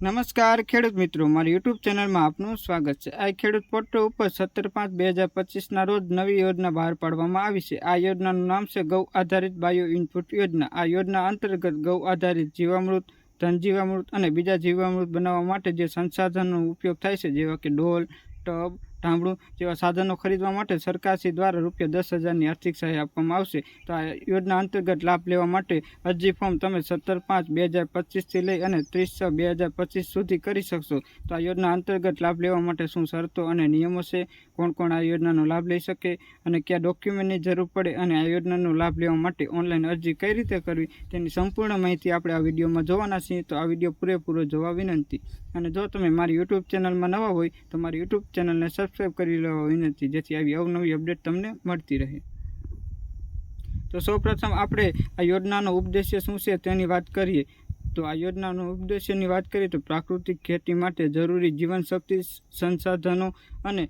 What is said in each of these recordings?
નમસ્કાર ખેડૂત મિત્રો, મારી યુટ્યુબ ચેનલમાં આપનું સ્વાગત છે. આ ખેડૂત પોર્ટલ ઉપર સત્તર પાંચ બે હજાર પચીસના રોજ નવી યોજના બહાર પાડવામાં આવી છે. આ યોજનાનું નામ છે ગૌ આધારિત બાયો ઇનપુટ યોજના. આ યોજના અંતર્ગત ગૌ આધારિત જીવામૃત ધન જીવામૃત અને બીજા જીવામૃત બનાવવા માટે જે સંસાધનોનો ઉપયોગ થાય છે, જેવા કે ડોલ, ટબ ઢાંભણું જેવા સાધનો ખરીદવા માટે સરકારશ્રી દ્વારા રૂપિયા દસ હજારની આર્થિક સહાય આપવામાં આવશે. તો આ યોજના અંતર્ગત લાભ લેવા માટે અરજી ફોર્મ તમે સત્તર પાંચ બે હજાર પચીસથી લઈ અને ત્રીસ છ બે હજાર પચીસ સુધી કરી શકશો. તો આ યોજના અંતર્ગત લાભ લેવા માટે શું શરતો અને નિયમો છે? કોણ કોણ આ યોજનાનો લાભ લઈ શકે? અને કયા ડોક્યુમેન્ટની જરૂર પડે અને આ યોજનાનો લાભ લેવા માટે ઓનલાઈન અરજી કઈ રીતે કરવી? તેની સંપૂર્ણ માહિતી આપણે આ વિડીયોમાં જોવાના છીએ. તો આ વીડિયો પૂરેપૂરો જોવા વિનંતી. અને જો તમે મારી યુટ્યુબ ચેનલમાં નવા હોય તો મારી યુટ્યુબ ચેનલને સબસ્ક્રાઈબ કરી લેવા વિનંતી જેથી આવી અવનવી અપડેટ તમને મળતી રહે. તો સૌપ્રથમ આપણે આ યોજનાનો ઉપદેશ્ય શું છે તેની વાત કરીએ. તો આ યોજનાનો ઉપદેશ્યની વાત કરીએ તો પ્રાકૃતિક ખેતી માટે જરૂરી જીવનશક્તિ સંસાધનો અને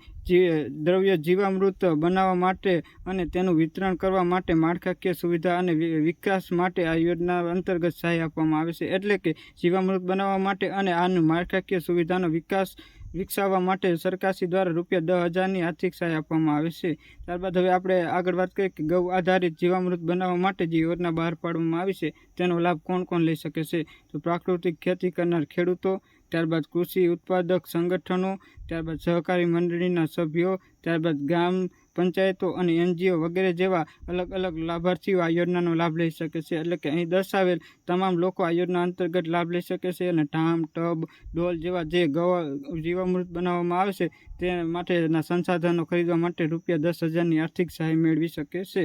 દ્રવ્ય જીવામૃત બનાવવા માટે અને તેનું વિતરણ કરવા માટે માળખાકીય સુવિધા અને વિકાસ માટે આ યોજના અંતર્ગત સહાય આપવામાં આવે છે. એટલે કે જીવામૃત બનાવવા માટે અને આનું માળખાકીય સુવિધાનો વિકાસ વિકસાવવા માટે સરકારશ્રી દ્વારા રૂપિયા દસ હજારની આર્થિક સહાય આપવામાં આવે છે. ત્યારબાદ હવે આપણે આગળ વાત કરીએ કે ગૌ આધારિત જીવામૃત બનાવવા માટે જે યોજના બહાર પાડવામાં આવી છે, તેનો લાભ કોણ કોણ લઈ શકે છે? તો પ્રાકૃતિક ખેતી કરનાર ખેડૂતો ત્યારબાદ કૃષિ ઉત્પાદક સંગઠનો, ત્યારબાદ સહકારી મંડળીના સભ્યો, ત્યારબાદ ગ્રામ પંચાયતો અને એનજીઓ વગેરે જેવા અલગ અલગ લાભાર્થીઓ આ યોજનાનો લાભ લઈ શકે છે. એટલે કે અહીં દર્શાવેલ તમામ લોકો આ યોજના અંતર્ગત લાભ લઈ શકે છે અને ઢામ ટબ, ડોલ જેવા જે ગવા જીવામૃત બનાવવામાં આવે છે, તે માટેના સંસાધનો ખરીદવા માટે રૂપિયા દસ હજારની આર્થિક સહાય મેળવી શકે છે.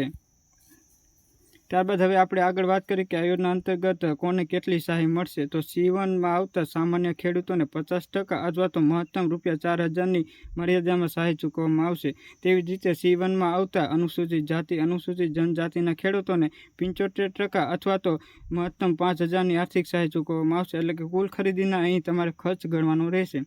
ત્યારબાદ હવે આપણે આગળ વાત કરીએ કે આ યોજના અંતર્ગત કોને કેટલી સહાય મળશે. તો સીવનમાં આવતા સામાન્ય ખેડૂતોને પચાસ ટકા અથવા તો મહત્તમ રૂપિયા ચાર હજારની મર્યાદામાં સહાય ચૂકવવામાં આવશે. તેવી જ રીતે સીવનમાં આવતા અનુસૂચિત જાતિ, અનુસૂચિત જનજાતિના ખેડૂતોને પંચોતેર ટકા અથવા તો મહત્તમ પાંચ હજારની આર્થિક સહાય ચૂકવવામાં આવશે. એટલે કે કુલ ખરીદીના અહીં તમારે ખર્ચ ગણવાનો રહેશે.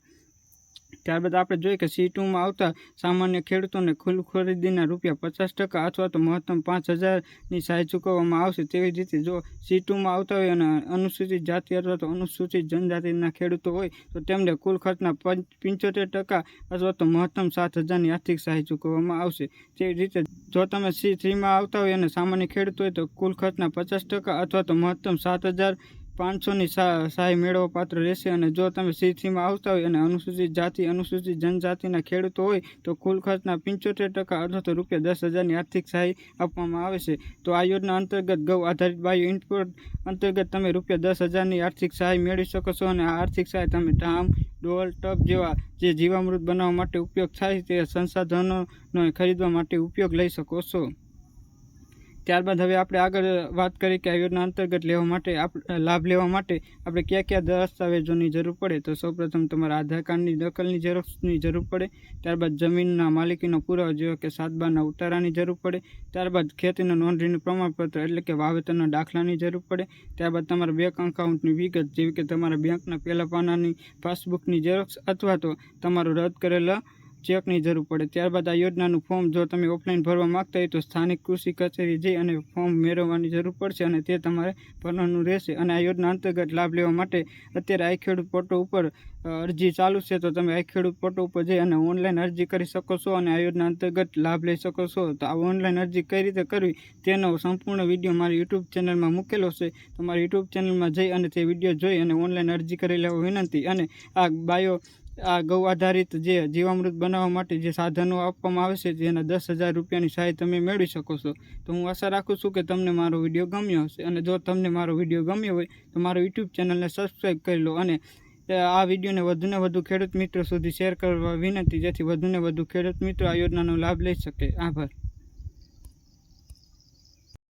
ત્યારબાદ આપણે જોઈએ કે સી ટુમાં આવતા સામાન્ય ખેડૂતોને કુલ ખરીદીના રૂપિયા પચાસ ટકા અથવા તો મહત્તમ પાંચ હજારની સહાય ચૂકવવામાં આવશે તેવી જ રીતે જો સી ટુમાં આવતા હોય અને અનુસૂચિત જાતિ અથવા તો અનુસૂચિત જનજાતિના ખેડૂતો હોય, તો તેમને કુલ ખર્ચના પંચોતેર ટકા અથવા તો મહત્તમ સાત હજારની આર્થિક સહાય ચૂકવવામાં આવશે. તેવી રીતે જો તમે સી, થ્રીમાં આવતા હોય અને સામાન્ય ખેડૂત હોય, તો કુલ ખર્ચના પચાસ ટકા અથવા તો મહત્તમ સાત હજાર પાંચસોની સહાય મેળવવા પાત્ર રહેશે અને જો તમે સી થ્રીમાં આવતા હોય અને અનુસૂચિત જાતિ, અનુસૂચિત જનજાતિના ખેડૂતો હોય, તો કુલ ખર્ચના પંચોતેર ટકા અથવા તો રૂપિયા દસ હજારની આર્થિક સહાય આપવામાં આવે છે. તો આ યોજના અંતર્ગત ગૌ આધારિત બાયો ઇન્પોર્ટ અંતર્ગત તમે રૂપિયા દસ હજારની આર્થિક સહાય મેળવી શકો છો અને આ આર્થિક સહાય તમે ધામ, ડોલ, ટબ જેવા જે જીવામૃત બનાવવા માટે ઉપયોગ થાય તે સંસાધનોનો ખરીદવા માટે ઉપયોગ લઈ શકો છો. ત્યારબાદ હવે આપણે આગળ વાત કરીએ કે આ યોજના અંતર્ગત લેવા માટે લાભ લેવા માટે આપણે કયા કયા દસ્તાવેજોની જરૂર પડે? તો સૌપ્રથમ તમારા આધાર કાર્ડની, દખલની ઝેરોક્ષની જરૂર પડે. ત્યારબાદ જમીનના માલિકીનો પુરાવો, જેવો કે સાતબાના ઉતારાની જરૂર પડે. ત્યારબાદ ખેતીના નોંધણીનું પ્રમાણપત્ર, એટલે કે વાવેતરના દાખલાની જરૂર પડે. ત્યારબાદ તમારા બેંક અકાઉન્ટની વિગત, જેવી કે તમારા બેંકના પહેલા પાનાની પાસબુકની ઝેરોક્ષ અથવા તો તમારું રદ કરેલા ચેકની જરૂર પડે. ત્યારબાદ આ યોજનાનું ફોર્મ જો તમે ઓફલાઈન ભરવા માગતા હોય તો સ્થાનિક કૃષિ કચેરી જઈ અને ફોર્મ મેળવવાની જરૂર પડશે અને તે તમારે ભરવાનું રહેશે. અને આ યોજના અંતર્ગત લાભ લેવા માટે અત્યારે આઈ ખેડૂત પોર્ટો ઉપર અરજી ચાલુ છે તો તમે આઈ ખેડૂત પોર્ટો ઉપર જઈ અને ઓનલાઈન અરજી કરી શકો છો અને આ યોજના અંતર્ગત લાભ લઈ શકો છો. તો આ ઓનલાઈન અરજી કઈ રીતે કરવી તેનો સંપૂર્ણ વીડિયો મારી યુટ્યુબ ચેનલમાં મૂકેલો છે. તમારી યુટ્યુબ ચેનલમાં જઈ અને તે વીડિયો જોઈ અને ઓનલાઈન અરજી કરી લેવા વિનંતી અને આ બાયો આ ગૌ આધારિત જે જીવામૃત બનાવવા માટે જે સાધનો આપવામાં આવે છે, જેના દસ હજાર રૂપિયાની સહાય તમે મેળવી શકો છો. તો હું આશા રાખું છું કે તમને મારો વીડિયો ગમ્યો હશે. અને જો તમને મારો વીડિયો ગમ્યો હોય, તો મારો યુટ્યુબ ચેનલને સબસ્ક્રાઈબ કરી લો. અને આ વિડીયોને વધુને વધુ ખેડૂત મિત્રો સુધી શેર કરવા વિનંતી, જેથી વધુને વધુ ખેડૂત મિત્રો આ યોજનાનો લાભ લઈ શકે. આભાર.